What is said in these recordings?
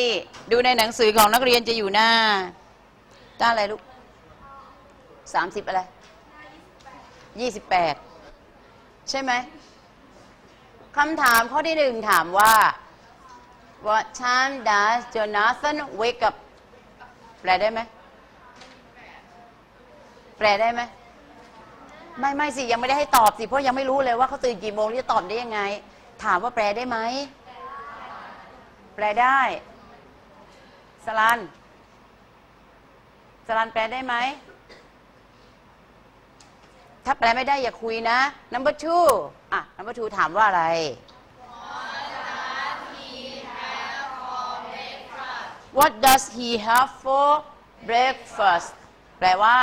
นี่ดูในหนังสือของนักเรียนจะอยู่หน้าด้าอะไรลูกสามสิบอะไรยี่สิบแปดใช่ไหมคำถามข้อที่หนึ่งถามว่า What time does Jonathan wake up แปลได้ไหมแปลได้ไหมไม่ไม่สิ ยังไม่ได้ให้ตอบสิ เพราะยังไม่รู้เลยว่าเขาตื่นกี่โมงที่จะตอบได้ยังไง ถามว่าแปลได้ไหม แปลได้ สลันสลันแปลได้ไหม ถ้าแปลไม่ได้อย่าคุยนะ number two อะ number two ถามว่าอะไร What does he have for breakfast แปลว่า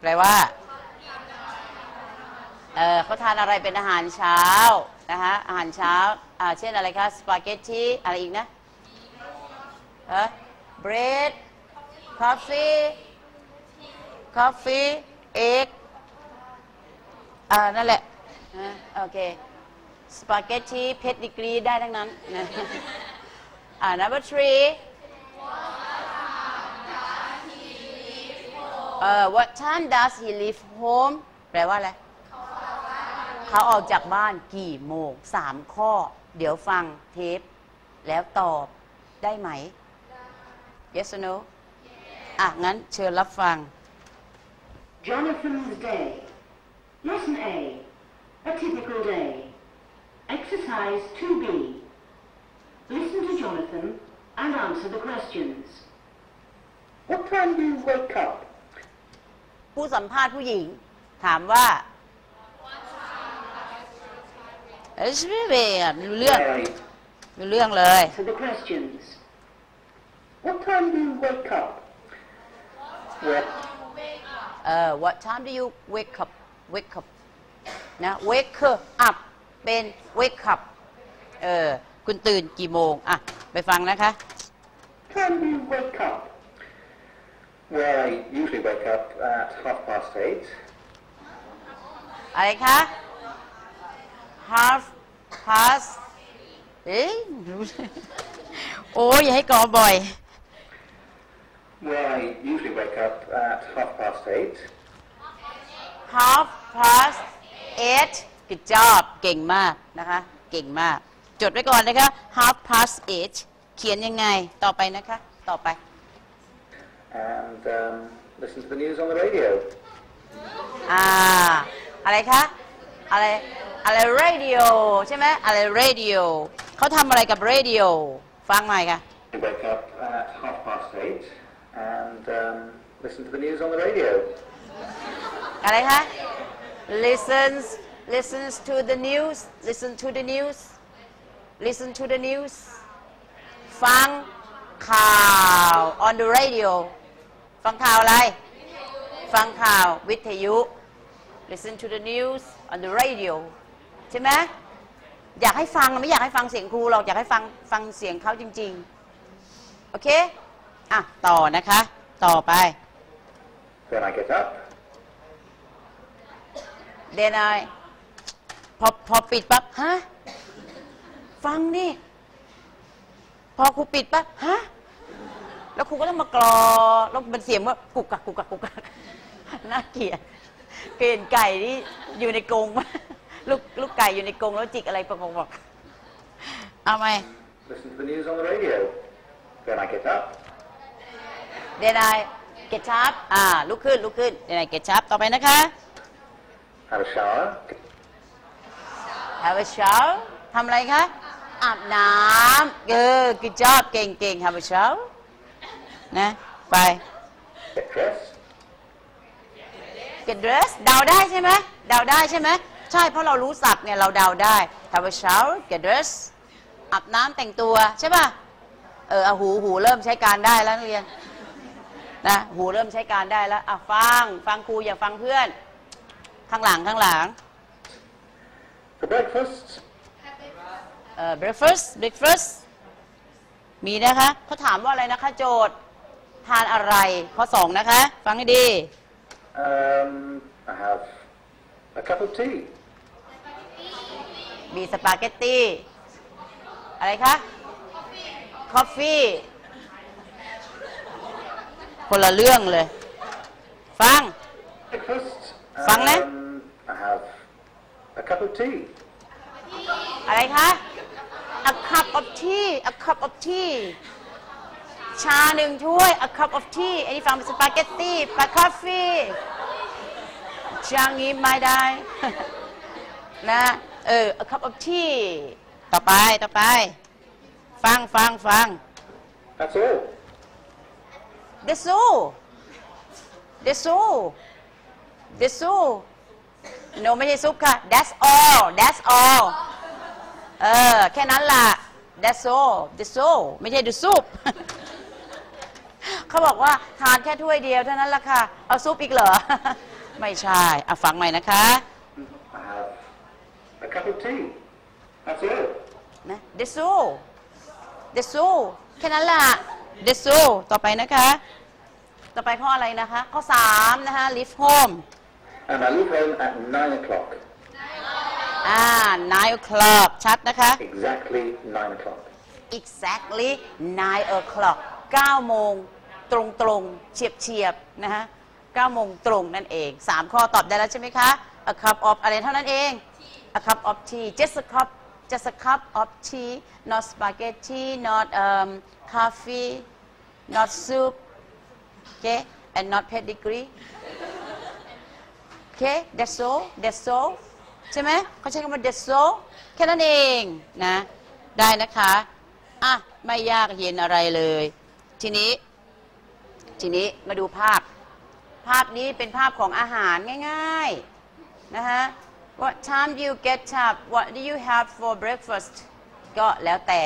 แปลว่า เออเขาทานอะไรเป็นอาหารเช้า นะคะอาหารเช้า อ่า เช่นอะไรคะ สปาเกตตีอะไรอีกนะ ฮะ bread coffee coffee egg อ่านั่นแหละโอเคสปาเกตตีเพดดิกรีได้ทั้งนั้นนะอ่า number three เอ่อ what time does he leave home แปลว่าอะไร เขาออกจากบ้านกี่โมงสามข้อ เดี๋ยวฟังเทป แล้วตอบได้ไหม yes or no อะ งั้นเชิญรับฟัง Jonathan's Day. Lesson A. A typical day. Exercise 2B. Listen to Jonathan and answer the questions. What time do you wake up? ผู้สัมภาษณ์ผู้หญิง ถามว่าเอ้ยไม่เบอะไม่รู้เรื่อง Mary. ไม่รู้เรื่องเลย Answer the questions. What time do you wake up? What? เอ่อ what time do you wake up wake up นะ wake up เป็น wake up เออ คุณตื่นกี่โมง อะ ไปฟังนะคะ time do you wake up? Well, I usually wake up at half past eight. อะไรคะ half past เอ๊ะรู้โอ้ยอย่าให้กอบ่อย Well, I usually wake up at half past eight. half past eight good job เก่งมากนะคะ เก่งมาก จดไว้ก่อนนะคะ half past eight เขียนยังไง ต่อไปนะคะ ต่อไป and um, listen to the news on the radio. อ่า อะไรคะ อะไร อะไร radio ใช่ไหมอะไร radio เขาทำอะไรกับ radio ฟังหน่อยค่ะ I wake up at half past eight and um, listen to the news on the radio. อะไรคะ listens listens to the news listen to the news listen to the news ฟังข่าว on the radio ฟังข่าวอะไร ฟังข่าววิทยุ listen to the news on the radio ใช่ไหมอยากให้ฟังไม่อยากให้ฟังเสียงครูหรอกอยากให้ฟังฟังเสียงเขาจริง ๆ โอเค อะ ต่อนะคะ ต่อไป Then I get up เดนายพอพอปิดปั๊บฮะ ฟังดิพอครูปิดปั๊บฮะ แล้วครูก็ต้องมากรอ แล้วเป็นเสียงว่ากุกกักกุกกักกุกกักน่าเกลียดเกลียดไก่ที่อยู่ในกรงลูกลูกไก่อยู่ในกรงแล้วจิกอะไรประกอบบอกเอาไหม listen to the news on the radio. Then I get up เดนายเกชับอ่าลุกขึ้นลุกขึ้นเดนายเกชับต่อไปนะคะ have a shower have a shower ทำอะไรคะอาบน้ำเออ good job เก่งเก่ง have a shower นะไป get dressed get dress เดาได้ใช่ไหมเดาได้ใช่ไหมใช่เพราะเรารู้ศัพท์เนี่ยเราเดาได้ have a shower get dress อาบน้ำแต่งตัวใช่ป่ะเออเอาหูหูเริ่มใช้การได้แล้วนักเรียน นะหูเริ่มใช้การได้แล้วอะฟัง ฟังครูอย่าฟังเพื่อน ข้างหลังข้างหลัง for breakfast. เอ่อ breakfast breakfast มีนะคะเขาถามว่าอะไรนะคะ โจทย์ทานอะไรข้อสองนะคะ ฟังให้ดี Um, I have a cup of tea. มีสปาเกตตี้อะไรคะค coffee คนละเรื่องเลย ฟัง Breakfast. Fun, eh? Um, I have a cup of tea. อะไรคะ a cup of tea a cup of tea ชาหนึ่งถ้วย a cup of tea อันนี้ฟังเป็นสปาเกตตี้ปลาคอฟฟี่ชางี้ไม่ได้ นะ เออ a cup of tea ต่อไป ต่อไป ฟัง ฟัง ฟัง That's all. That's all That's all That's all no ไม่ใช่ซุปค่ะ That's all That's all เออ แค่นั้นล่ะ That's all That's all ไม่ใช่ the soup เขาบอกว่าทานแค่ถ้วยเดียวเท่านั้นล่ะค่ะ เอาซุปอีกเหรอ ไม่ใช่อะฟังใหม่นะคะ I have a cup of tea. That's all. นะ That's all That's all แค่นั้นล่ะ That's all ต่อไปนะคะ ต่อไปข้ออะไรนะคะ ข้อ3นะคะ Leave home And I leave home at nine o'clock. อ่า nine o'clock ชัดนะคะ Exactly nine o'clock. exactly nine o'clock 9โมงตรงตรงๆเฉียบเฉียบๆนะฮะ9โมงตรงนั่นเอง 3 ข้อตอบได้แล้วใช่ไหมคะ a cup of อะไรเท่านั้นเอง a cup of tea just a cup just a cup of tea not spaghetti not um, coffee not soup okay and not pedigree okay that's all that's all ใช่ไหมเขาใช้คำว่า that's all แค่นั้นเองนะ ได้นะคะ อะ ไม่ยากเย็นอะไรเลย ทีนี้ ทีนี้มาดูภาพ ภาพนี้เป็นภาพของอาหารง่าย ๆ นะฮะ What time do you get up What do you have for breakfast ก็แล้วแต่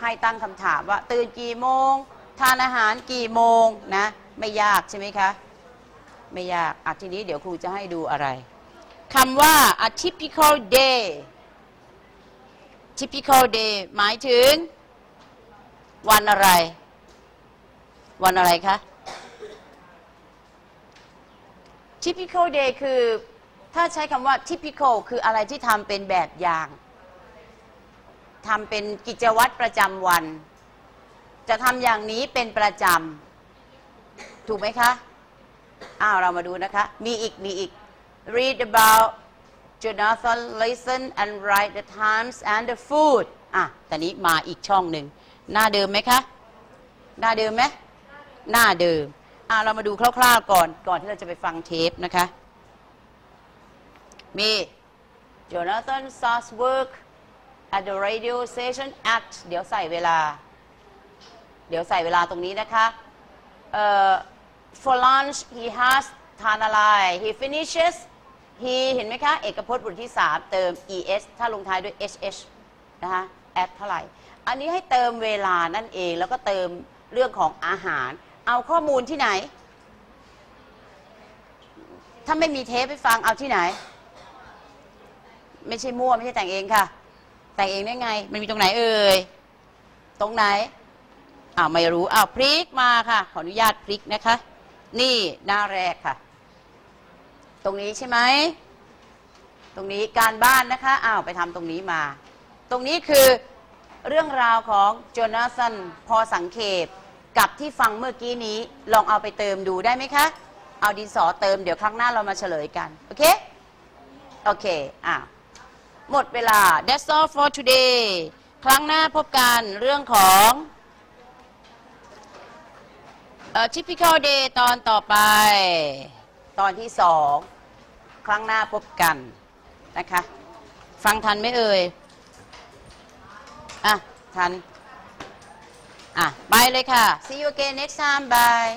ให้ตั้งคำถามว่า ตื่นกี่โมง ทานอาหารกี่โมงนะ ไม่ยากใช่ไหมคะ ไม่ยากอะทีนี้เดี๋ยวครูจะให้ดูอะไรคำว่า a typical day typical day หมายถึง วันอะไร วันอะไรคะ typical day คือ ถ้าใช้คำว่า typical คืออะไรที่ทำเป็นแบบอย่างทำเป็นกิจวัตรประจำวัน จะทำอย่างนี้เป็นประจำถูกไหมคะอ้าวเรามาดูนะคะ มีอีกมีอีก read about Jonathan listen and write the times and the food อะต่นี้มาอีกช่องหนึ่งหน้าเดิมไหมคะ หน้าเดิมไหมหน้าเดิมอะเรามาดูคร่าวๆก่อนก่อนที่เราจะไปฟังเทปนะคะ มี Jonathan starts work at the radio station at เดี๋ยวใส่เวลา เดี๋ยวใส่เวลาตรงนี้นะคะเอ่อ for lunch he has ทานอะไร he finishes he เห็นไหมคะ เอกพจน์บทที่ 3 เติม es ถ้าลงท้ายด้วย hh นะคะ at เท่าไหร่ อันนี้ให้เติมเวลานั่นเอง แล้วก็เติมเรื่องของอาหาร เอาข้อมูลที่ไหน ถ้าไม่มีเทปให้ฟังเอาที่ไหน ไม่ใช่มั่วไม่ใช่แต่งเองค่ะ แต่งเองได้ไง มันมีตรงไหนเอ่ยตรงไหนอ้าวไม่รู้อ้าวพลิกมาค่ะ ขออนุญาตพลิกนะคะ นี่หน้าแรกค่ะ ตรงนี้ใช่ไหมตรงนี้การบ้านนะคะอ้าวไปทำตรงนี้มา ตรงนี้คือเรื่องราวของโจนาสันพอสังเขปกับที่ฟังเมื่อกี้นี้ลองเอาไปเติมดูได้ไหมคะ เอาดินสอเติมเดี๋ยวครั้งหน้าเรามาเฉลยกัน โอเค โอเค อะ หมดเวลา that's all for today ครั้งหน้าพบกันเรื่องของเอ่อ typical day ตอนต่อไป ตอนที่สองครั้งหน้าพบกันนะคะ ฟังทันไหมเอ่ย อะ ทัน อะ ไปเลยค่ะ see you again next time bye